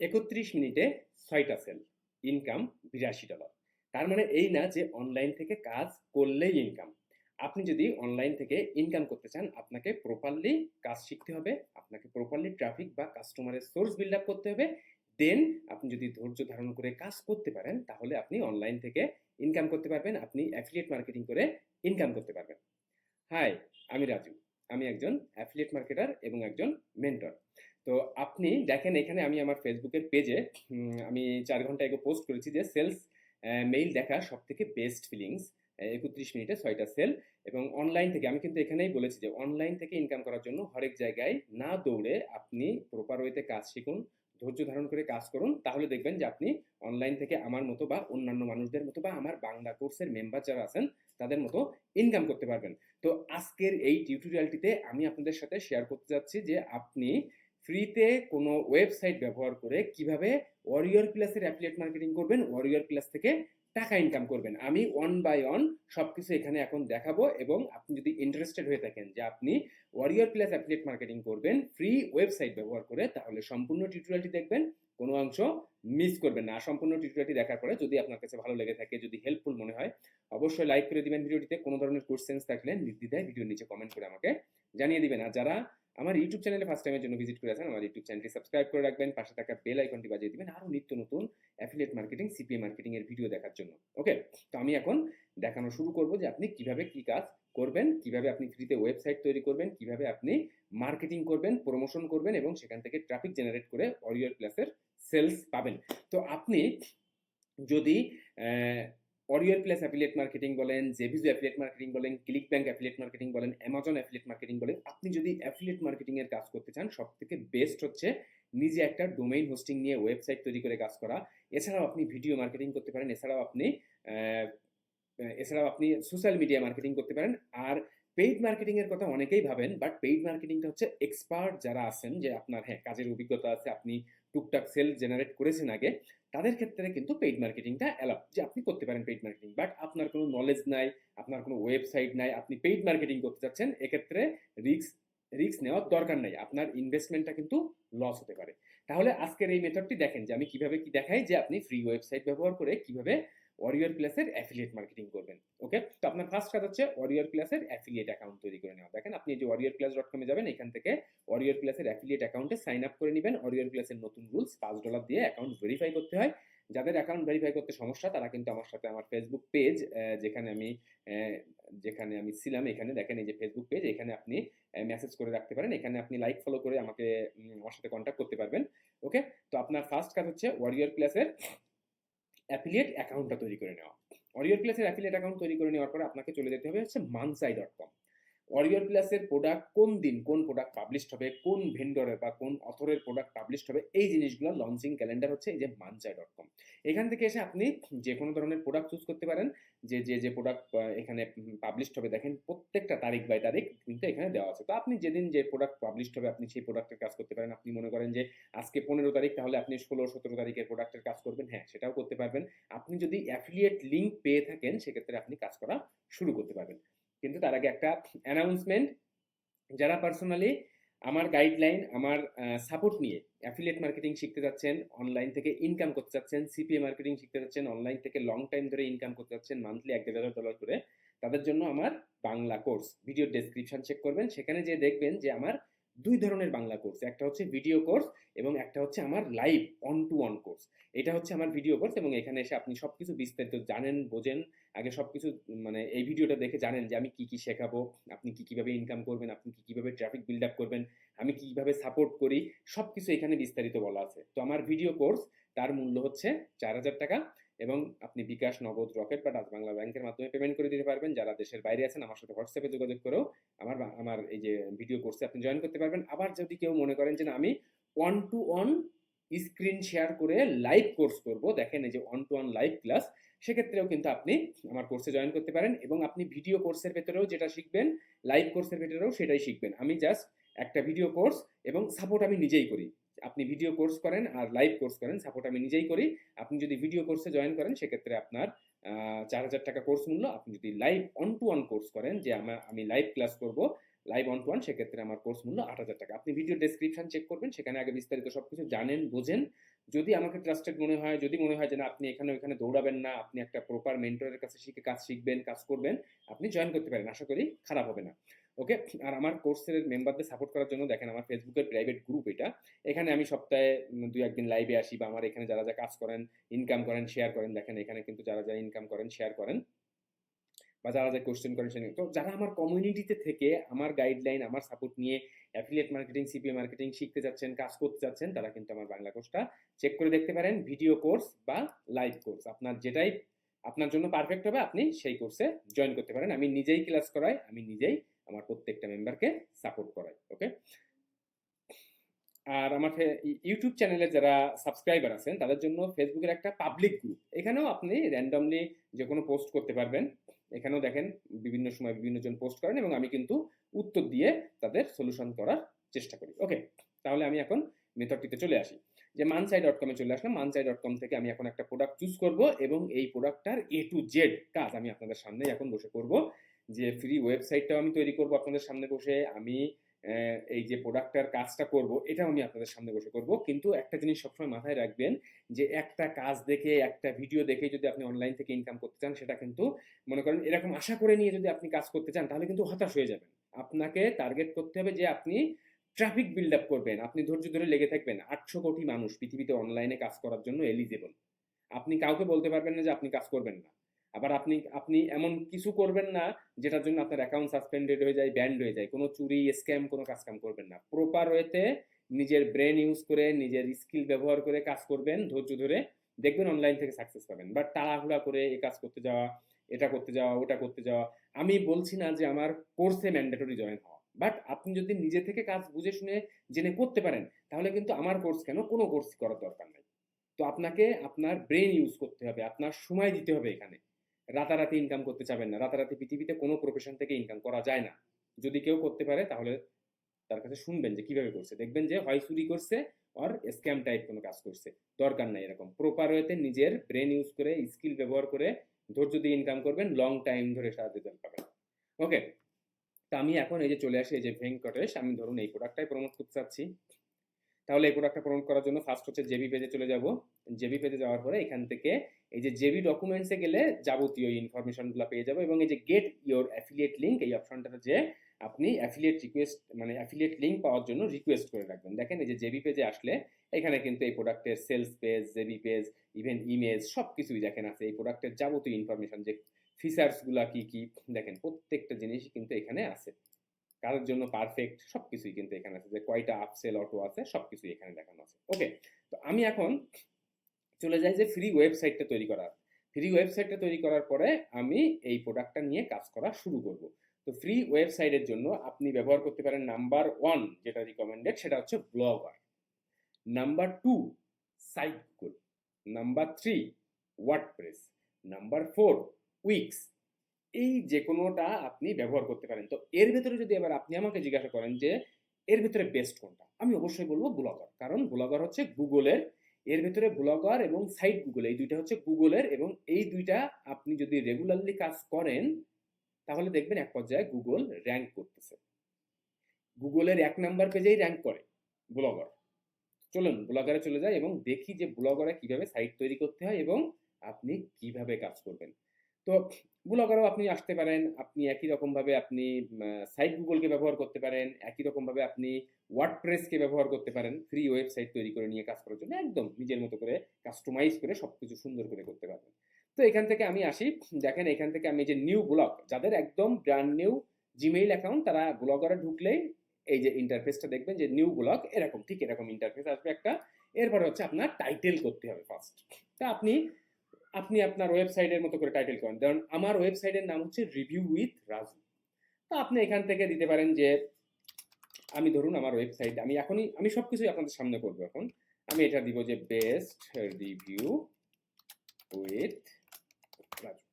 একত্রিশ মিনিটে ছয়টা সেল, ইনকাম বিরাশি ডলার। তার মানে এই না যে অনলাইন থেকে কাজ করলেই ইনকাম। আপনি যদি অনলাইন থেকে ইনকাম করতে চান, আপনাকে প্রপারলি কাজ শিখতে হবে, আপনাকে প্রপারলি ট্রাফিক বা কাস্টমারের সোর্স বিল্ড আপ করতে হবে। দেন আপনি যদি ধৈর্য ধারণ করে কাজ করতে পারেন, তাহলে আপনি অনলাইন থেকে ইনকাম করতে পারবেন, আপনি অ্যাফিলিয়েট মার্কেটিং করে ইনকাম করতে পারবেন। হাই আমি রাজু। আমি একজন অ্যাফিলিয়েট মার্কেটার এবং একজন মেন্টর তো আপনি দেখেন এখানে আমি আমার ফেসবুকের পেজে আমি চার ঘণ্টা আগে পোস্ট করেছি যে সেলস মেইল দেখা সব থেকে বেস্ট ফিলিংস একত্রিশ মিনিটে ছয়টা সেল এবং অনলাইন থেকে আমি কিন্তু এখানেই বলেছি যে অনলাইন থেকে ইনকাম করার জন্য হরেক জায়গায় না দৌড়ে আপনি প্রপার ওয়েতে কাজ শিখুন ধৈর্য ধারণ করে কাজ করুন তাহলে দেখবেন যে আপনি অনলাইন থেকে আমার মতো বা অন্যান্য মানুষদের মতো বা আমার বাংলা কোর্সের মেম্বার যারা আছেন তাদের মতো ইনকাম করতে পারবেন। তো আজকের এই টিউটোরিয়ালটিতে আমি আপনাদের সাথে শেয়ার করতে যাচ্ছি যে আপনি ফ্রিতে কোনো ওয়েবসাইট ব্যবহার করে কীভাবে ওয়ারিয়র প্লাসের অ্যাফিলিয়েট মার্কেটিং করবেন ওয়ারিয়র প্লাস থেকে টাকা ইনকাম করবেন। আমি ওয়ান বাই ওয়ান সব কিছু এখানে এখন দেখাবো এবং আপনি যদি ইন্টারেস্টেড হয়ে থাকেন যে আপনি ওয়ারিয়র প্লাস অ্যাফিলিয়েট মার্কেটিং করবেন ফ্রি ওয়েবসাইট ব্যবহার করে, তাহলে সম্পূর্ণ টিউটোরিয়ালটি দেখবেন, কোনো অংশ মিস করবেন না। সম্পূর্ণ টিউটোরিয়ালটি দেখার পরে যদি আপনার কাছে ভালো লেগে থাকে, যদি হেল্পফুল মনে হয়, অবশ্যই লাইক করে দিবেন ভিডিওটিতে। কোনো ধরনের কোশ্চেন্স থাকলে নির্দ্বিধায় ভিডিওর নিচে কমেন্ট করে আমাকে জানিয়ে দিবেন। আর যারা আমার ইউটিউব চ্যানেলে ফার্স্ট টাইমের জন্য ভিজিট করে আছেন, আমার ইউটিউব চ্যানেলটি সাবস্ক্রাইব করে রাখবেন, পাশে থাকা বেল আইকনটি বাজিয়ে দিবেন, আরও নিত্য নতুন অ্যাফিলিয়েট মার্কেটিং সিপিএ মার্কেটিং এর ভিডিও দেখার জন্য। ওকে তো আমি এখন দেখানো শুরু করব যে আপনি কীভাবে কি কাজ করবেন, কীভাবে আপনি ফ্রিতে ওয়েবসাইট তৈরি করবেন, কীভাবে আপনি মার্কেটিং করবেন প্রমোশন করবেন এবং সেখান থেকে ট্রাফিক জেনারেট করে অরিয়র প্লাসের সেলস পাবেন। তো আপনি যদি অরিয়র প্লাস অ্যাফিলিয়েট মার্কেটিং বলেন জেভিজু অ্যাফিলিয়েট মার্কেটিং বলেন ক্লিক ব্যাঙ্ক অ্যাফিলিয়েট মার্কেটিং বলেন অ্যামাজন অ্যাফিলিয়েট মার্কেটিং বলেন, আপনি যদি অ্যাফিলিয়েট মার্কেটিং এর কাজ করতে চান সব থেকে বেস্ট হচ্ছে নিজে একটা ডোমেইন হোস্টিং নিয়ে ওয়েবসাইট তৈরি করে কাজ করা। এছাড়াও আপনি ভিডিও মার্কেটিং করতে পারেন, এছাড়াও আপনি এছাড়াও আপনি সোশ্যাল মিডিয়া মার্কেটিং করতে পারেন। আর পেইড মার্কেটিং এর কথা অনেকেই ভাবেন বাট পেইড মার্কেটিংটা হচ্ছে এক্সপার্ট যারা আছেন, যে আপনার হ্যাঁ কাজের অভিজ্ঞতা আছে, আপনি টুকটাক সেল জেনারেট করেছেন আগে, তাদের ক্ষেত্রে কিন্তু পেইড মার্কেটিংটা অ্যালাপ যে আপনি করতে পারেন পেইড মার্কেটিং বাট আপনার কোনো নলেজ নাই, আপনার কোনো ওয়েবসাইট নাই, আপনি পেইড মার্কেটিং করতে চাচ্ছেন, এক্ষেত্রে রিক্স রিক্স নেওয়ার দরকার নাই, আপনার ইনভেস্টমেন্টটা কিন্তু লস হতে পারে। তাহলে আজকের এই মেথডটি দেখেন যে আমি কীভাবে কি দেখাই যে আপনি ফ্রি ওয়েবসাইট ব্যবহার করে কীভাবে ওয়ারিয়র প্লাসের অ্যাফিলিয়েট মার্কেটিং করবেন ওকে তো আপনার ফার্স্ট কাজ হচ্ছে ওয়ারিয়র প্লাসের অ্যাফিলিয়েট অ্যাকাউন্ট তৈরি করে নেওয়া। দেখেন, আপনি যে ওয়ারিয়র প্লাস ডট কমে যাবেন, এখান থেকে ওয়ারিয়র প্লাসের অ্যাফিলিয়েট অ্যাকাউন্টে সাইন আপ করে নেবেন। ওয়ারিয়র প্লাসের নতুন রুলস পাঁচ ডলার দিয়ে অ্যাকাউন্ট ভেরিফাই করতে হয়। যাদের অ্যাকাউন্ট ভেরিফাই করতে সমস্যা, তারা কিন্তু আমার সাথে আমার ফেসবুক পেজ যেখানে আমি যেখানে আমি ছিলাম, এখানে দেখেন এই যে ফেসবুক পেজ এখানে আপনি মেসেজ করে রাখতে পারেন। এখানে আপনি লাইক ফলো করে আমাকে আমার সাথে কন্ট্যাক্ট করতে পারবেন ওকে তো আপনার ফার্স্ট কাজ হচ্ছে ওয়ারিয়র প্লাসের অ্যাফিলিয়েট অ্যাকাউন্টটা তৈরি করে নেওয়া। অরিয়র প্লাসের অ্যাফিলিয়েট অ্যাকাউন্ট তৈরি করে নেওয়ার পরে আপনাকে চলে যেতে হবে হচ্ছে মানসাই ডট অরিয়র প্লাসের প্রোডাক্ট কোন দিন কোন প্রোডাক্ট পাবলিশড হবে, কোন ভেন্ডরের বা কোন অথরের প্রোডাক্ট পাবলিশড হবে, এই জিনিসগুলো লঞ্চিং ক্যালেন্ডার হচ্ছে এই যে মানসাই ডট কম এখান থেকে এসে আপনি যে কোনো ধরনের প্রোডাক্ট চুজ করতে পারেন, যে যে যে প্রোডাক্ট এখানে পাবলিশড হবে, দেখেন প্রত্যেকটা তারিখ বাই তারিখ কিন্তু এখানে দেওয়া আছে। তো আপনি যেদিন যে প্রোডাক্ট পাবলিশড হবে, আপনি সেই প্রোডাক্টের কাজ করতে পারেন। আপনি মনে করেন যে আজকে পনেরো তারিখ, তাহলে আপনি ষোলো, সতেরো তারিখের প্রোডাক্টের কাজ করবেন। হ্যাঁ সেটাও করতে পারবেন। আপনি যদি অ্যাফিলিয়েট লিঙ্ক পেয়ে থাকেন, সেক্ষেত্রে আপনি কাজ করা শুরু করতে পারবেন। কিন্তু তার আগে একটা অ্যানাউন্সমেন্ট যারা পার্সোনালি আমার গাইডলাইন আমার সাপোর্ট নিয়ে অ্যাফিলিয়েট মার্কেটিং শিখতে যাচ্ছেন অনলাইন থেকে ইনকাম করতে চাচ্ছেন সিপিএ মার্কেটিং শিখতে যাচ্ছেন অনলাইন থেকে লং টাইম ধরে ইনকাম করতে যাচ্ছেন মান্থলি এক দেড় ডলার করে, তাদের জন্য আমার Bangla course video description check করবেন। সেখানে যে দেখবেন যে আমার দুই ধরনের বাংলা কোর্স একটা হচ্ছে ভিডিও কোর্স এবং একটা হচ্ছে আমার live one to one course এটা হচ্ছে আমার ভিডিও কোর্স এবং এখানে এসে আপনি সব কিছু বিস্তারিত জানেন, বোঝেন। আগে সব কিছু মানে এই ভিডিওটা দেখে জানেন যে আমি কি কি শেখাবো, আপনি কি কীভাবে ইনকাম করবেন, আপনি কি কীভাবে ট্রাফিক বিল্ড আপ করবেন, আমি কীভাবে সাপোর্ট করি সব কিছু এখানে বিস্তারিত বলা আছে। তো আমার ভিডিও কোর্স তার মূল্য হচ্ছে চার হাজার টাকা। এবং আপনি বিকাশ, নগদ, রকেট বা ডাচ বাংলা ব্যাংকের মাধ্যমে পেমেন্ট করে দিতে পারবেন। যারা দেশের বাইরে আছেন, আমার সাথে হোয়াটসঅ্যাপে যোগাযোগ করেও আমার আমার এই যে ভিডিও কোর্সে আপনি জয়েন করতে পারবেন। আবার যদি কেউ মনে করেন যে না, আমি one to one screen share করে লাইভ কোর্স করব, দেখেন এই যে one to one live class সেক্ষেত্রেও কিন্তু আপনি আমার কোর্সে জয়েন করতে পারেন এবং আপনি ভিডিও কোর্সের ভেতরেও যেটা শিখবেন লাইভ কোর্সের ভেতরেও সেটাই শিখবেন। আমি জাস্ট একটা ভিডিও কোর্স এবং সাপোর্ট আমি নিজেই করি। আপনি ভিডিও কোর্স করেন আর লাইভ কোর্স করেন সাপোর্ট আমি নিজেই করি। আপনি যদি ভিডিও কোর্সে জয়েন করেন, সেক্ষেত্রে আপনার চার হাজার টাকা কোর্স মূল্য। আপনি যদি live one to one course করেন, যে আমার আমি লাইভ ক্লাস করব লাইভ অন টু ওয়ান সেক্ষেত্রে আমার কোর্স মূল্য আট হাজার টাকা। আপনি ভিডিও ডেসক্রিপশন চেক করবেন, সেখানে আগে বিস্তারিত সব কিছু জানেন, বোঝেন। যদি আমাকে ট্রাস্টেড মনে হয়, যদি মনে হয় যে না, আপনি এখানে ওখানে দৌড়াবেন না, আপনি একটা প্রপার মেন্টরের কাছে শিখে কাজ শিখবেন, কাজ করবেন, আপনি জয়েন করতে পারেন। আশা করি খারাপ হবে না। ওকে? আর আমার কোর্সের মেম্বারদের সাপোর্ট করার জন্য দেখেন আমার ফেসবুকের প্রাইভেট গ্রুপ এটা। এখানে আমি সপ্তাহে দুই একদিন লাইভে আসি বা আমার এখানে যারা যা কাজ করেন ইনকাম করেন শেয়ার করেন, দেখেন এখানে কিন্তু যারা যা ইনকাম করেন শেয়ার করেন বা যারা যা কোশ্চেন করেন সেটা তো যারা আমার কমিউনিটিতে থেকে আমার গাইডলাইন আমার সাপোর্ট নিয়ে অ্যাফিলিয়েট মার্কেটিং সিপিএ মার্কেটিং শিখতে যাচ্ছেন, কাজ করতে যাচ্ছেন, তারা কিন্তু আমার বাংলা কোর্সটা চেক করে দেখতে পারেন। ভিডিও কোর্স বা লাইভ কোর্স আপনার যেটাই, আপনার জন্য পারফেক্ট হবে, আপনি সেই কোর্সে জয়েন করতে পারেন। আমি নিজেই ক্লাস করাই, আমি নিজেই আমার প্রত্যেকটা মেম্বারকে সাপোর্ট করাই ওকে আর আমার ইউটিউব চ্যানেলে যারা সাবস্ক্রাইবার আছেন, তাদের জন্য ফেসবুকের একটা পাবলিক গ্রুপ এখানেও আপনি র্যান্ডমলি যে কোনো পোস্ট করতে পারবেন। এখানেও দেখেন বিভিন্ন সময় বিভিন্ন জন পোস্ট করেন এবং আমি কিন্তু উত্তর দিয়ে তাদের সলিউশন করার চেষ্টা করি ওকে তাহলে আমি এখন মেথডটিতে চলে আসি। যে মানসাই ডট কমে চলে আসলাম। মানসাই ডট কম থেকে আমি এখন একটা প্রোডাক্ট চুজ করব এবং এই প্রোডাক্টটার এ টু জেড কাজ আমি আপনাদের সামনে এখন বসে করব। যে ফ্রি ওয়েবসাইটটাও আমি তৈরি করব আপনাদের সামনে বসে, আমি এই যে প্রোডাক্টটার কাজটা করব, এটাও আমি আপনাদের সামনে বসে করব। কিন্তু একটা জিনিস সবসময় মাথায় রাখবেন যে একটা কাজ দেখে, একটা ভিডিও দেখে যদি আপনি অনলাইন থেকে ইনকাম করতে চান, সেটা কিন্তু মনে করেন এরকম আশা করে নিয়ে যদি আপনি কাজ করতে চান, তাহলে কিন্তু হতাশ হয়ে যাবেন। আপনাকে টার্গেট করতে হবে যে আপনি ট্রাফিক বিল্ড আপ করবেন। আপনি ধৈর্য ধরে লেগে থাকবেন। আটশো কোটি মানুষ পৃথিবীতে অনলাইনে কাজ করার জন্য এলিজেবল আপনি কাউকে বলতে পারবেন না যে আপনি কাজ করবেন না। আবার আপনি আপনি এমন কিছু করবেন না যেটার জন্য আপনার অ্যাকাউন্ট সাসপেন্ডেড হয়ে যায় ব্যান্ড হয়ে যায়। কোনো চুরি স্ক্যাম কোনো কাজ কাম করবেন না। প্রপার ওয়েতে নিজের ব্রেন ইউজ করে, নিজের স্কিল ব্যবহার করে কাজ করবেন, ধৈর্য ধরে দেখবেন অনলাইন থেকে সাকসেস পাবেন। বাট তাড়াহুড়া করে এই কাজ করতে যাওয়া, এটা করতে যাওয়া, ওটা করতে যাওয়া, আমি বলছি না যে আমার কোর্সে ম্যান্ডেটরি জয়েন হওয়া। বাট আপনি যদি নিজে থেকে কাজ বুঝে শুনে জেনে করতে পারেন, তাহলে কিন্তু আমার কোর্স কেন, কোনো কোর্স করার দরকার নাই। তো আপনাকে আপনার ব্রেন ইউজ করতে হবে, আপনার সময় দিতে হবে এখানে। রাতারাতি ইনকাম করতে চাবেন না। রাতারাতি পৃথিবীতে কোনো প্রফেশন থেকে ইনকাম করা যায় না। যদি কেউ করতে পারে, তাহলে তার কাছে শুনবেন যে কীভাবে করছে। দেখবেন যে হয় চুরি করছে আর স্ক্যাম টাইপ কোনো কাজ করছে। দরকার নাই এরকম। প্রপার ওয়েতে নিজের ব্রেন ইউজ করে স্কিল ব্যবহার করে ধৈর্য দিয়ে ইনকাম করবেন লং টাইম ধরে সারা রেজাল্ট পাবেন। ওকে তো আমি এখন এই যে চলে আসি, এই যে ভেঙ্কটেশ, আমি ধরুন এই প্রোডাক্টটাই প্রমোট করতে চাচ্ছি। তাহলে এই প্রোডাক্টটা প্রমোট করার জন্য ফার্স্ট হচ্ছে জেবি পেজে চলে যাব। জেবি পেজে যাওয়ার পরে এখান থেকে এই যে জেবি ডকুমেন্টসে গেলে যাবতীয় ইনফরমেশনগুলো পেয়ে যাব এবং এই যে গেট ইওর অ্যাফিলিয়েট লিঙ্ক এই অপশনটাতে যে আপনি অ্যাফিলিয়েট রিকোয়েস্ট মানে অ্যাফিলিয়েট লিঙ্ক পাওয়ার জন্য রিকোয়েস্ট করে রাখবেন। দেখেন এই যে জেবি পেজে আসলে এখানে কিন্তু এই প্রোডাক্টের sales page JV page even image সব কিছুই দেখেন আছে। এই প্রোডাক্টের যাবতীয় ইনফরমেশন যে ফিচার্সগুলো কি কি, দেখেন প্রত্যেকটা জিনিস কিন্তু এখানে আছে। কারোর জন্য পারফেক্ট সব কিছুই কিন্তু এখানে আছে। যে কয়টা আপসেল অটো আছে সব কিছুই এখানে দেখানো আছে। ওকে তো আমি এখন চলে যাই যে ফ্রি ওয়েবসাইটটা তৈরি করার। ফ্রি ওয়েবসাইটটা তৈরি করার পরে আমি এই প্রোডাক্টটা নিয়ে কাজ করা শুরু করব। তো ফ্রি ওয়েবসাইটের জন্য আপনি ব্যবহার করতে পারেন নাম্বার ওয়ান যেটা রিকমেন্ডেড সেটা হচ্ছে Blogger number two site Google number three WordPress number four Wix এই যে কোনোটা আপনি ব্যবহার করতে পারেন। তো এর ভেতরে যদি এবার আপনি আমাকে জিজ্ঞাসা করেন যে, এর ভেতরে বেস্ট কোনটা? আমি অবশ্যই বলব ব্লগার কারণ ব্লগার হচ্ছে গুগলের, এর ভেতরে ব্লগার এবং সাইট গুগল এই দুইটা হচ্ছে গুগলের এবং এই দুইটা আপনি যদি রেগুলারলি কাজ করেন, তাহলে দেখবেন এক পর্যায়ে গুগল র্যাঙ্ক করতেছে। গুগলের এক নাম্বার পেজেই র্যাঙ্ক করে ব্লগার চলুন ব্লগারে চলে যায় এবং দেখি যে ব্লগারে কীভাবে সাইট তৈরি করতে হয় এবং আপনি কীভাবে কাজ করবেন। তো ব্লগারও আপনি আসতে পারেন, আপনি একই রকমভাবে আপনি সাইট গুগলকে ব্যবহার করতে পারেন, একই রকমভাবে আপনি ওয়ার্ডপ্রেসকে ব্যবহার করতে পারেন ফ্রি ওয়েবসাইট তৈরি করে নিয়ে কাজ করার জন্য একদম নিজের মতো করে কাস্টমাইজ করে সব কিছু সুন্দর করে করতে পারবেন। তো এখান থেকে আমি আসি, দেখেন এখান থেকে আমি যে নিউ ব্লগ যাদের একদম ব্র্যান্ড নিউ জিমেইল অ্যাকাউন্ট তারা ব্লগারে ঢুকলেই এই যে ইন্টারফেসটা দেখবেন যে নিউ ব্লগ এরকম, ঠিক এরকম ইন্টারফেস আসবে একটা। এরপরে হচ্ছে আপনার টাইটেল করতে হবে ফার্স্ট তা আপনি আপনি আপনার ওয়েবসাইটের মতো করে টাইটেল করেন। কারণ আমার ওয়েবসাইটের নাম হচ্ছে রিভিউ উইথ রাজু তো আপনি এখান থেকে দিতে পারেন যে, আমি ধরুন আমার ওয়েবসাইট, আমি এখনই, আমি সব কিছুই আপনাদের সামনে করব এখন। আমি এটা দিব যে বেস্ট রিভিউ উইথ রাজু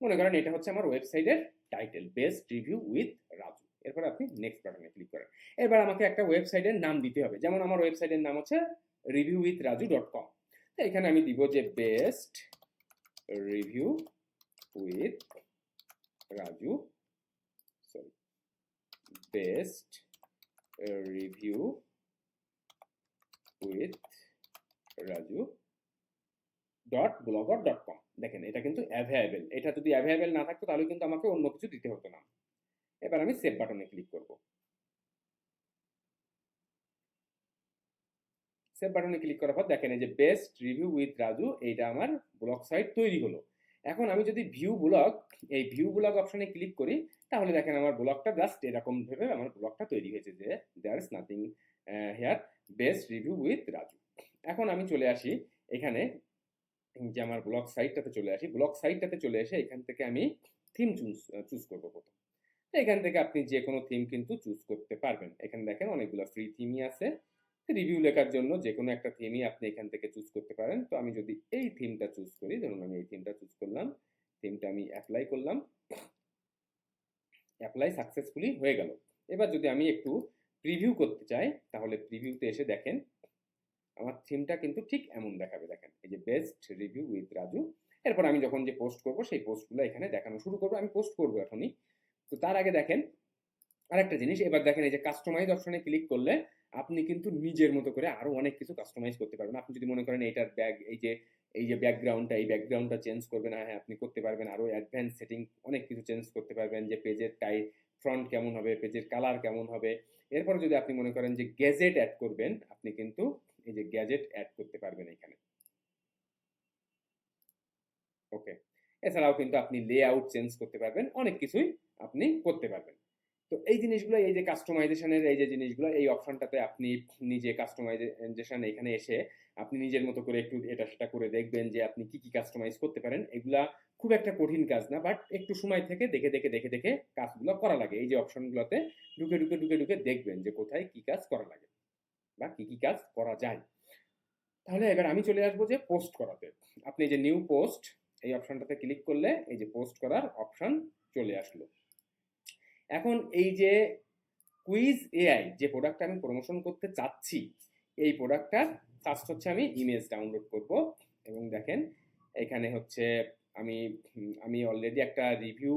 মনে করেন এটা হচ্ছে আমার ওয়েবসাইটের title best review with Raju এরপর আপনি নেক্সট বাটনে ক্লিক করেন। এবার আমাকে একটা ওয়েবসাইটের নাম দিতে হবে। যেমন আমার ওয়েবসাইটের নাম হচ্ছে review with Raju dot com এখানে আমি দিব যে best review with Raju, sorry, best review with Raju dot Blogger dot com দেখেন, এটা কিন্তু অ্যাভেলেবেল এটা যদি অ্যাভেলেবেল না থাকতো, তাহলে কিন্তু আমাকে অন্য কিছু দিতে হতো না। এবার আমি সেভ বাটনে ক্লিক করব। সেভ বাটনে ক্লিক করার পর দেখেন এই যে বেস্ট রিভিউ উইথ রাজু, এইটা আমার ব্লগ সাইট তৈরি হলো। এখন আমি যদি ভিউ ব্লগ এই ভিউ ব্লগ অপশনে ক্লিক করি, তাহলে দেখেন আমার ব্লগটা জাস্ট এরকম ভেবে আমার ব্লগটা তৈরি হয়েছে যে there is nothing here best review with Raju. এখন আমি চলে আসি এখানে যে আমার ব্লগ সাইটটাতে চলে আসি। ব্লগ সাইটটাতে চলে এসে এখান থেকে আমি থিম চুজ চুজ করব প্রথম। এখান থেকে আপনি যে কোনো থিম কিন্তু চুজ করতে পারবেন। এখানে দেখেন অনেকগুলো ফ্রি থিমই আছে। রিভিউ লেখার জন্য যে কোনো একটা থিমই আপনি এখান থেকে চুজ করতে পারেন। তো আমি যদি এই থিমটা চুজ করি, ধরুন আমি এই থিমটা চুজ করলাম থিমটা আমি অ্যাপ্লাই করলাম অ্যাপ্লাই সাকসেসফুলি হয়ে গেল। এবার যদি আমি একটু প্রিভিউ করতে চাই, তাহলে প্রিভিউতে এসে দেখেন, আমার থিমটা কিন্তু ঠিক এমন দেখাবে। দেখেন, এই যে বেস্ট রিভিউ উইথ রাজু। এরপর আমি যখন যে পোস্ট করব, সেই পোস্টগুলো এখানে দেখানো শুরু করব। আমি পোস্ট করব এখনই। তো তার আগে দেখেন, আরেকটা জিনিস, এবার দেখেন এই যে কাস্টমাইজ অপশনে ক্লিক করলে আপনি কিন্তু নিজের মতো করে আরও অনেক কিছু কাস্টমাইজ করতে পারবেন। আপনি যদি মনে করেন এইটার ব্যাগ এই যে এই যে ব্যাকগ্রাউন্ডটা এই ব্যাকগ্রাউন্ডটা চেঞ্জ করবেন হ্যাঁ আপনি করতে পারবেন। আরও অ্যাডভান্স সেটিং অনেক কিছু চেঞ্জ করতে পারবেন যে পেজের টাই ফ্রন্ট কেমন হবে পেজের কালার কেমন হবে। এরপরে যদি আপনি মনে করেন যে গ্যাজেট অ্যাড করবেন, আপনি কিন্তু এই যে গ্যাজেট অ্যাড করতে পারবেন এখানে। ওকে এছাড়াও কিন্তু আপনি লেআউট চেঞ্জ করতে পারবেন, অনেক কিছুই আপনি করতে পারবেন। তো এই জিনিসগুলো এই যে কাস্টমাইজেশনের এই যে জিনিসগুলো, এই অপশনটাতে আপনি নিজে কাস্টমাইজেশন এখানে এসে আপনি নিজের মতো করে একটু এটা সেটা করে দেখবেন যে আপনি কি কি কাস্টমাইজ করতে পারেন। এগুলা খুব একটা কঠিন কাজ না বাট একটু সময় থেকে দেখে দেখে দেখে দেখে কাজগুলো করা লাগে। এই যে অপশনগুলোতে ঢুকে ঢুকে ঢুকে ঢুকে দেখবেন যে কোথায় কি কাজ করা লাগে বা কি কি কাজ করা যায়। তাহলে এবার আমি চলে আসব যে পোস্ট করাতে। আপনি যে নিউ পোস্ট এই অপশনটাতে ক্লিক করলে এই যে পোস্ট করার অপশন চলে আসলো। এখন এই যে কুইজ এআই যে প্রোডাক্টটা আমি প্রমোশন করতে চাচ্ছি, এই প্রোডাক্টটা ফার্স্ট হচ্ছে আমি ইমেজ ডাউনলোড করব এবং দেখেন এখানে হচ্ছে আমি আমি অলরেডি একটা রিভিউ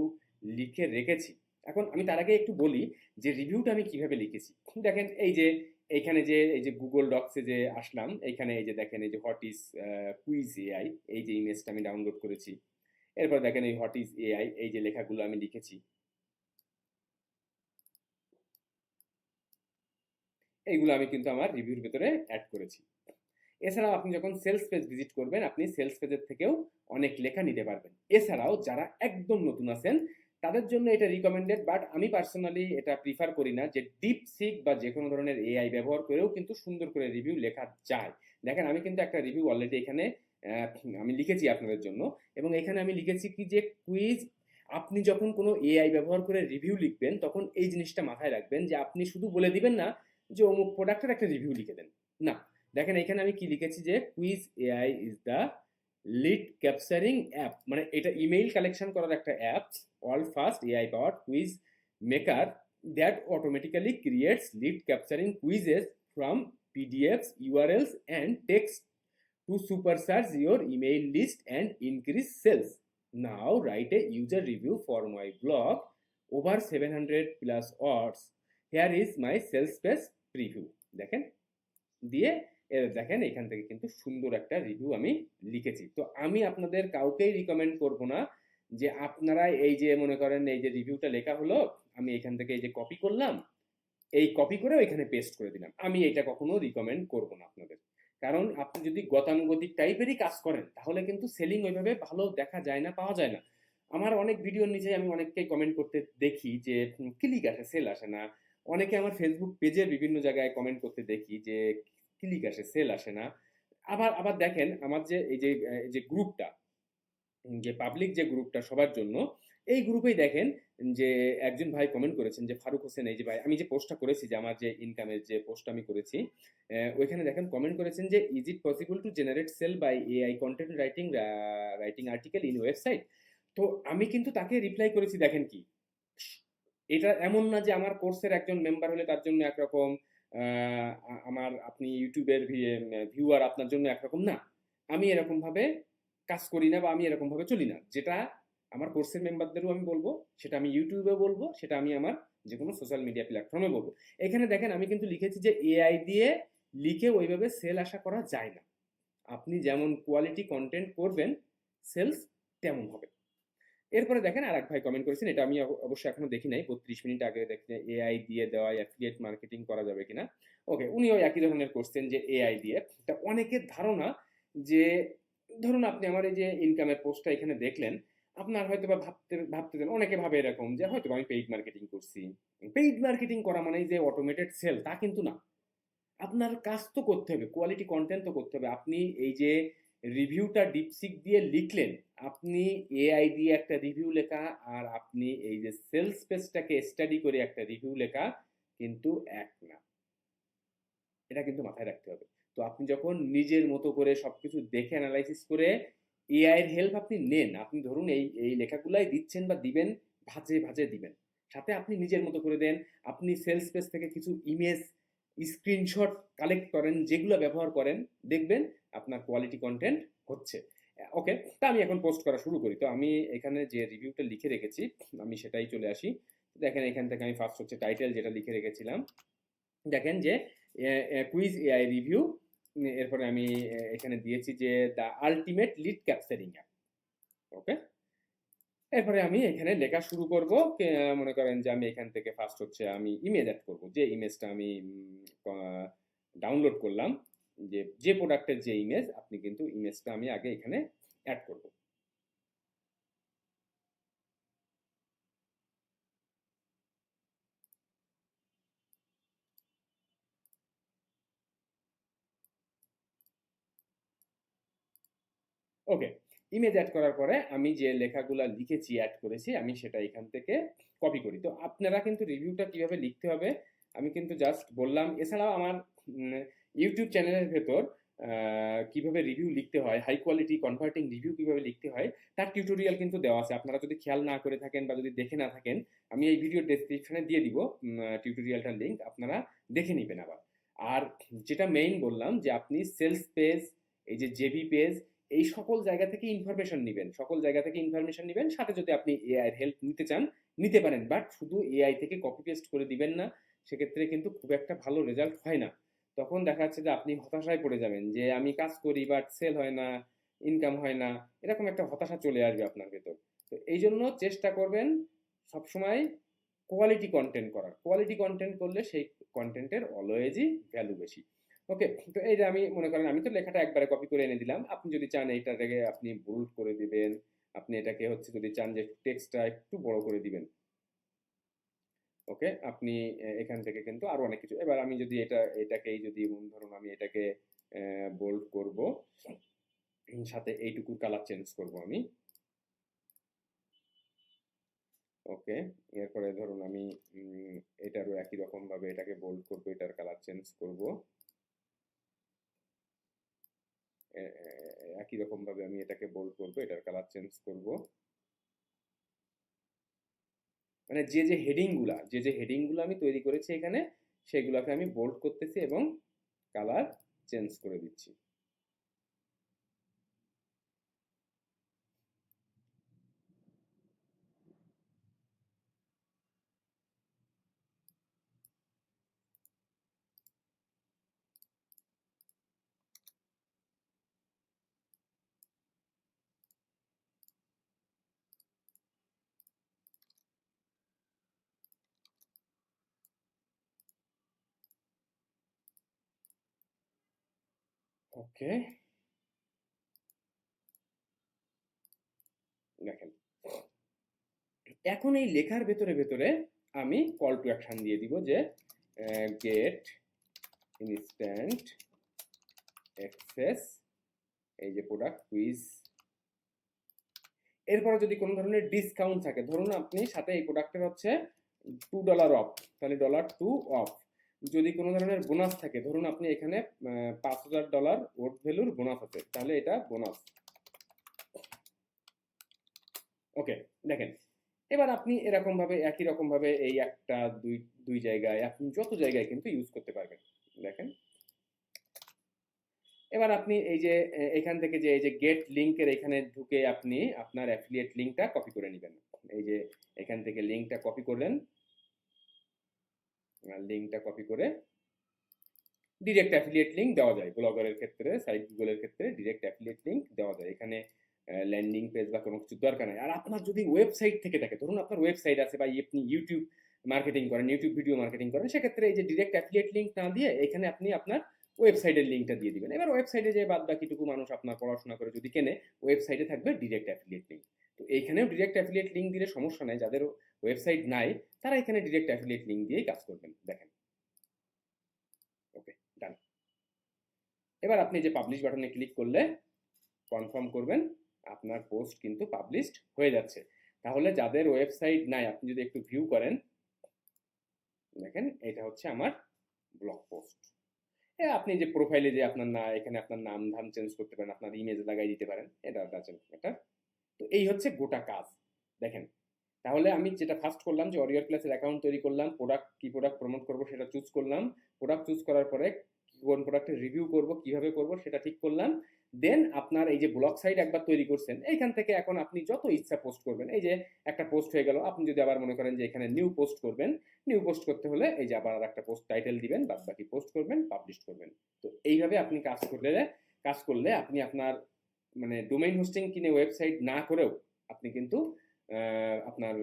লিখে রেখেছি। এখন আমি তার আগে একটু বলি যে রিভিউটা আমি কীভাবে লিখেছি। দেখেন এই যে এইখানে যে, এই যে গুগল ডক্সে যে আসলাম এইখানে এই যে দেখেন এই যে হোয়াট ইজ কুইজ এআই এই যে ইমেজটা আমি ডাউনলোড করেছি। এরপর দেখেন এই হোয়াট ইজ এআই এই যে লেখাগুলো আমি লিখেছি। এইগুলো আমি কিন্তু আমার রিভিউর ভেতরে অ্যাড করেছি। এছাড়াও আপনি যখন সেলস পেজ ভিজিট করবেন, আপনি সেলস পেজের থেকেও অনেক লেখা নিতে পারবেন। এছাড়াও যারা একদম নতুন আছেন, তাদের জন্য এটা রিকমেন্ডেড বাট আমি পার্সোনালি এটা প্রিফার করি না যে ডিপ সিক বা যে কোনো ধরনের এআই ব্যবহার করেও কিন্তু সুন্দর করে রিভিউ লেখা যায়। দেখেন, আমি কিন্তু একটা রিভিউ অলরেডি এখানে আমি লিখেছি আপনাদের জন্য এবং এখানে আমি লিখেছি কি যে কুইজ আপনি যখন কোনো এআই ব্যবহার করে রিভিউ লিখবেন, তখন এই জিনিসটা মাথায় রাখবেন যে আপনি শুধু বলে দিবেন না যে অমুক প্রোডাক্টের একটা রিভিউ লিখে দেন না, দেখেন এখানে আমি কি লিখেছি যে quiz AI is the lead capturing app মানে এটা ইমেইল কালেকশন করার একটা app all fast AI power quiz maker that automatically creates lead capturing quizzes from PDFs URLs and text to supercharge your email list and increase sales. Now write a user review for my blog over 700 plus words. Here is my sales page preview. দেখেন? দিয়ে দেখেন, এখান থেকে কিন্তু সুন্দর একটা review আমি লিখেছি। তো আমি আপনাদের কাউকেই রিকমেন্ড করব না যে আপনারা এই যে মনে করেন, এই যে রিভিউটা লেখা হলো, আমি এখান থেকে এই যে কপি করলাম, এই কপি করে এখানে পেস্ট করে দিলাম। আমি এটা কখনো রিকমেন্ড করব না আপনাদের। কারণ আপনি যদি গতানুগতিক টাইপেরই কাজ করেন, তাহলে কিন্তু সেলিং ওইভাবে ভালো দেখা যায় না, পাওয়া যায় না। আমার অনেক ভিডিওর নিচে আমি অনেককেই কমেন্ট করতে দেখি যে ক্লিক আসে সেল আসে না। অনেকে আমার ফেসবুক পেজের বিভিন্ন জায়গায় কমেন্ট করতে দেখি যে ক্লিক আসে সেল আসে না। আবার আবার দেখেন আমার যে, এই যে যে গ্রুপটা যে পাবলিক যে গ্রুপটা সবার জন্য, এই গ্রুপেই দেখেন যে, একজন ভাই কমেন্ট করেছেন যে, ফারুক হোসেন, এই যে ভাই, আমি যে পোস্টটা করেছি যে, আমার যে ইনকামের যে পোস্ট আমি করেছি ওইখানে দেখেন কমেন্ট করেছেন যে is it possible to generate sale by AI content writing writing article in website তো আমি কিন্তু তাকে রিপ্লাই করেছি, দেখেন কি এটা এমন না যে আমার কোর্সের একজন মেম্বার হলে তার জন্য একরকম আমার আপনি ইউটিউবের ভিউয়ার আপনার জন্য একরকম না। আমি এরকম ভাবে কাজ করি না বা আমি এরকম ভাবে চলি না। যেটা আমার কোর্সের মেম্বারদেরও আমি বলব, সেটা আমি ইউটিউবে বলব, সেটা আমি আমার যে কোনো সোশ্যাল মিডিয়া প্ল্যাটফর্মে বলব। এখানে দেখেন, আমি কিন্তু লিখেছি যে এআই দিয়ে লিখে ওইভাবে সেল আশা করা যায় না। আপনি যেমন কোয়ালিটি কন্টেন্ট করবেন সেলস তেমন হবে। এরপরে দেখেন আর এক ভাই কমেন্ট করেছেন, এটা আমি অবশ্যই এখনও দেখি নাই, বত্রিশ মিনিট আগে দেখছি এআই দিয়ে দেওয়া অ্যাফিলিয়েট মার্কেটিং করা যাবে কিনা? ওকে উনিও একই ধরনের করছেন যে এআই দিয়ে। তা অনেকের ধারণা যে, ধরুন আপনি আমার এই যে ইনকামের পোস্টটা এখানে দেখলেন, আপনার হয়তো বা ভাবতে ভাবতে দেন অনেকে ভাবে এরকম যে হয়তো আমি পেইড মার্কেটিং করছি। পেইড মার্কেটিং করা মানে যে অটোমেটেড সেল তা কিন্তু না। আপনার কাজ তো করতে হবে কোয়ালিটি কন্টেন্ট তো করতে হবে। আপনি এই যে রিভিউটা ডিপসিক দিয়ে লিখলেন, আপনি এআই দিয়ে একটা রিভিউ লেখা আর আপনি এই যে সেলস পেজটাকে স্টাডি করে একটা রিভিউ লেখা কিন্তু এক না। এটা কিন্তু মাথায় রাখতে হবে। তো আপনি যখন নিজের মতো করে সবকিছু দেখে অ্যানালাইসিস করে এআই এর হেল্প আপনি নেন, আপনি ধরুন এই এই লেখাগুলাই দিচ্ছেন বা দিবেন, ভাজে ভাজে দিবেন। সাথে আপনি নিজের মতো করে দেন, আপনি সেলস পেজ থেকে কিছু ইমেজ স্ক্রিনশট কালেক্ট করেন, যেগুলো ব্যবহার করেন, দেখবেন আপনার কোয়ালিটি কন্টেন্ট হচ্ছে। ওকে তা আমি এখন পোস্ট করা শুরু করি। তো আমি এখানে যে রিভিউটা লিখে রেখেছি, আমি সেটাই চলে আসি। দেখেন, এখান থেকে আমি ফার্স্ট হচ্ছে টাইটেল যেটা লিখে রেখেছিলাম। দেখেন যে কুইজ এআই রিভিউ এরপরে আমি এখানে দিয়েছি যে the ultimate lead capturing app okay এরপরে আমি এখানে লেখা শুরু করব। মনে করেন যে আমি এখান থেকে ফার্স্ট হচ্ছে আমি ইমেজ অ্যাড করব। যে ইমেজটা আমি ডাউনলোড করলাম, যে যে প্রোডাক্টের যে ইমেজ আপনি কিন্তু ইমেজটা আমি আগে এখানে অ্যাড করব। ওকে ইমেজ অ্যাড করার পরে আমি যে লেখাগুলো লিখেছি অ্যাড করেছি, আমি সেটা এখান থেকে কপি করি। তো আপনারা কিন্তু রিভিউটা কীভাবে লিখতে হবে, আমি কিন্তু জাস্ট বললাম। এছাড়াও আমার ইউটিউব চ্যানেলের ভেতর কীভাবে রিভিউ লিখতে হয় হাই কোয়ালিটি কনভার্টিং রিভিউ কীভাবে লিখতে হয়, তার টিউটোরিয়াল কিন্তু দেওয়া আছে। আপনারা যদি খেয়াল না করে থাকেন বা যদি দেখে না থাকেন, আমি এই ভিডিও ডেসক্রিপশনে দিয়ে দিব টিউটোরিয়ালটার লিঙ্ক আপনারা দেখে নেবেন আবার। আর যেটা মেইন বললাম যে আপনি সেলস পেজ এই যে জেবি পেজ এই সকল জায়গা থেকে ইনফরমেশন নেবেন। সকল জায়গা থেকে ইনফরমেশন নেবেন, সাথে যদি আপনি এআই হেল্প নিতে চান, নিতে পারেন। বাট শুধু এআই থেকে কপি পেস্ট করে দিবেন না, সেক্ষেত্রে কিন্তু খুব একটা ভালো রেজাল্ট হয় না। তখন দেখা যাচ্ছে যে আপনি হতাশায় পড়ে যাবেন যে আমি কাজ করি বাট সেল হয় না ইনকাম হয় না, এরকম একটা হতাশা চলে আসবে আপনার ভেতর। তো এই জন্য চেষ্টা করবেন সবসময় কোয়ালিটি কন্টেন্ট করার। কোয়ালিটি কন্টেন্ট করলে সেই কন্টেন্টের অলওয়েজই ভ্যালু বেশি। ওকে তো এই যে আমি মনে করেন, আমি তো লেখাটা একবারে কপি করে এনে দিলাম। আপনি যদি চান এইটাকে আপনি বোল্ড করে দিবেন, আপনি এটাকে হচ্ছে যদি চান যে টেক্সটটা একটু বড় করে দিবেন। ওকে আপনি এখান থেকে কিন্তু আরও অনেক কিছু। এবার আমি যদি এটা, এটাকেই যদি ধরুন আমি এটাকে বোল্ড করব, সাথে এইটুকুর কালার চেঞ্জ করব আমি। ওকে এরপরে ধরুন আমি এটারও একই রকম ভাবে এটাকে বোল্ড করব, এটার কালার চেঞ্জ করব। একই রকম ভাবে আমি এটাকে বোল্ড করব, এটার কালার চেঞ্জ করব। মানে যে যে হেডিংগুলা, যে যে হেডিংগুলো আমি তৈরি করেছি এখানে, সেগুলোকে আমি বোল্ড করতেছি এবং কালার চেঞ্জ করে দিচ্ছি। ওকে দেখেন, এখন এই লেখার ভেতরে ভেতরে আমি কল টু অ্যাকশন দিয়ে দিব যে গেট ইনস্ট্যান্ট অ্যাক্সেস এই যে প্রোডাক্ট কুইজ এরপরে যদি কোনো ধরনের ডিসকাউন্ট থাকে, ধরুন আপনি সাথে এই প্রোডাক্টের হচ্ছে টু ডলার অফ তাহলে ডলার টু অফ যদি কোনো ধরনের বোনাস থাকে, ধরুন আপনি এখানে পাঁচ হাজার ডলার ওট ভ্যালুর বোনাস আছে, তাহলে এটা বোনাস ওকে দেখেন, এবার আপনি এরকম ভাবে একই রকম ভাবে এই একটা, দুই দুই জায়গায়, আপনি যত জায়গায় কিন্তু ইউজ করতে পারবেন, দেখেন। এবার আপনি এই যে এখান থেকে যে, এই যে গেট লিংকের এখানে ঢুকে আপনি আপনার অ্যাফিলিয়েট লিঙ্কটা কপি করে নেবেন। এই যে, এখান থেকে লিঙ্কটা কপি করলেন লিংকটা কপি করে ডিরেক্ট অ্যাফিলিয়েট লিঙ্ক দেওয়া যায়। ব্লগারের ক্ষেত্রে সাইট গুগলের ক্ষেত্রে ডিরেক্ট অ্যাফিলিয়েট লিঙ্ক দেওয়া যায়। এখানে ল্যান্ডিং পেজ বা কোনো কিছু দরকার নাই। আর আপনার যদি ওয়েবসাইট থেকে থাকে ধরুন আপনার ওয়েবসাইট আছে বা আপনি ইউটিউব মার্কেটিং করেন ইউটিউব ভিডিও মার্কেটিং করেন, সেক্ষেত্রে এই যে ডিরেক্ট অ্যাফিলিয়েট লিঙ্ক না দিয়ে এখানে আপনি আপনার ওয়েবসাইটের লিঙ্কটা দিয়ে দিবেন। এবার ওয়েবসাইটে যে বাদ বাকিটুকু মানুষ আপনার পড়াশোনা করে যদি কেনে ওয়েবসাইটে থাকবে ডিরেক্ট অ্যাফিলিয়েট লিঙ্ক তো এইখানেও ডিরেক্ট অ্যাফিলিয়েট লিঙ্ক দিলে সমস্যা নাই, যাদের ওয়েবসাইট নাই, তারা এখানে ডিরেক্ট অ্যাফিলিয়েট লিঙ্ক দিয়েই কাজ করবেন, দেখেন। ওকে ডান এবার আপনি যে পাবলিশ বাটনে ক্লিক করলে কনফার্ম করবেন, আপনার পোস্ট কিন্তু পাবলিশড হয়ে যাচ্ছে। তাহলে যাদের ওয়েবসাইট নাই, আপনি যদি একটু ভিউ করেন, দেখেন এটা হচ্ছে আমার ব্লগ পোস্ট আপনি যে প্রোফাইলে যে আপনার না, এখানে আপনার নাম, ধাম চেঞ্জ করতে পারেন, আপনার ইমেজ লাগাই দিতে পারেন, এটা ম্যাটার তো এই হচ্ছে গোটা কাজ। দেখেন, তাহলে আমি যেটা ফার্স্ট করলাম যে অরিয়ার ক্লাসের অ্যাকাউন্ট তৈরি করলাম প্রোডাক্ট কি প্রোডাক্ট প্রমোট করব সেটা চুজ করলাম প্রোডাক্ট চুজ করার পরে কোন প্রোডাক্টের রিভিউ করব, কীভাবে করব সেটা ঠিক করলাম দেন আপনার এই যে ব্লগ সাইট একবার তৈরি করছেন, এইখান থেকে এখন আপনি যত ইচ্ছা পোস্ট করবেন, এই যে একটা পোস্ট হয়ে গেল, আপনি যদি আবার মনে করেন যে এখানে নিউ পোস্ট করবেন নিউ পোস্ট করতে হলে এই যে আবার একটা পোস্ট টাইটেল দিবেন বাদ বাকি পোস্ট করবেন পাবলিশ করবেন। তো এইভাবে আপনি কাজ করলে কাজ করলে আপনি আপনার মানে ডোমেইন হোস্টিং কিনে ওয়েবসাইট না করেও আপনি কিন্তু আপনার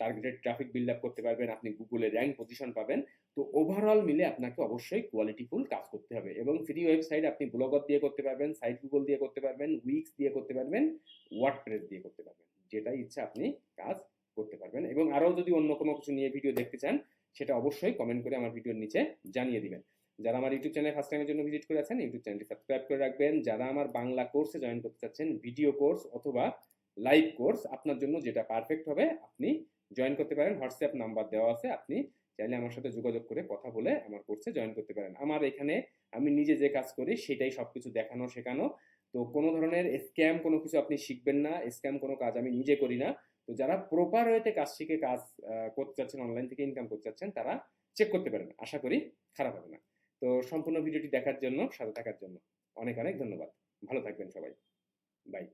টার্গেটেড ট্রাফিক বিল্ড আপ করতে পারবেন, আপনি গুগলে র্যাঙ্ক পজিশন পাবেন। তো ওভারঅল মিলে আপনাকে অবশ্যই কোয়ালিটিফুল কাজ করতে হবে এবং ফ্রি ওয়েবসাইট আপনি ব্লগর দিয়ে করতে পারবেন সাইট গুগল দিয়ে করতে পারবেন উইক্স দিয়ে করতে পারবেন ওয়ার্ডপ্রেস দিয়ে করতে পারবেন। যেটাই ইচ্ছা আপনি কাজ করতে পারবেন এবং আরও যদি অন্য কোনো কিছু নিয়ে ভিডিও দেখতে চান, সেটা অবশ্যই কমেন্ট করে আমার ভিডিওর নিচে জানিয়ে দিবেন। যারা আমার ইউটিউব চ্যানেল ফার্স্ট টাইমের জন্য ভিজিট করে আছেন, ইউটিউব চ্যানেলটি সাবস্ক্রাইব করে রাখবেন। যারা আমার বাংলা কোর্সে জয়েন করতে চাচ্ছেন, ভিডিও কোর্স অথবা লাইভ কোর্স, আপনার জন্য যেটা পারফেক্ট হবে, আপনি জয়েন করতে পারেন। হোয়াটসঅ্যাপ নাম্বার দেওয়া আছে, আপনি চাইলে আমার সাথে যোগাযোগ করে কথা বলে আমার কোর্সে জয়েন করতে পারেন। আমার এখানে আমি নিজে যে কাজ করি, সেটাই সব কিছু দেখানো, শেখানো। তো কোনো ধরনের স্ক্যাম কোনো কিছু আপনি শিখবেন না, স্ক্যাম কোনো কাজ আমি নিজে করি না। তো যারা প্রপার ওয়েতে কাজ শিখে কাজ করতে চাচ্ছেন অনলাইন থেকে ইনকাম করতে চাচ্ছেন, তারা চেক করতে পারেন। আশা করি খারাপ হবে না। তো সম্পূর্ণ ভিডিওটি দেখার জন্য, সাথে থাকার জন্য অনেক অনেক ধন্যবাদ। ভালো থাকবেন সবাই। বাই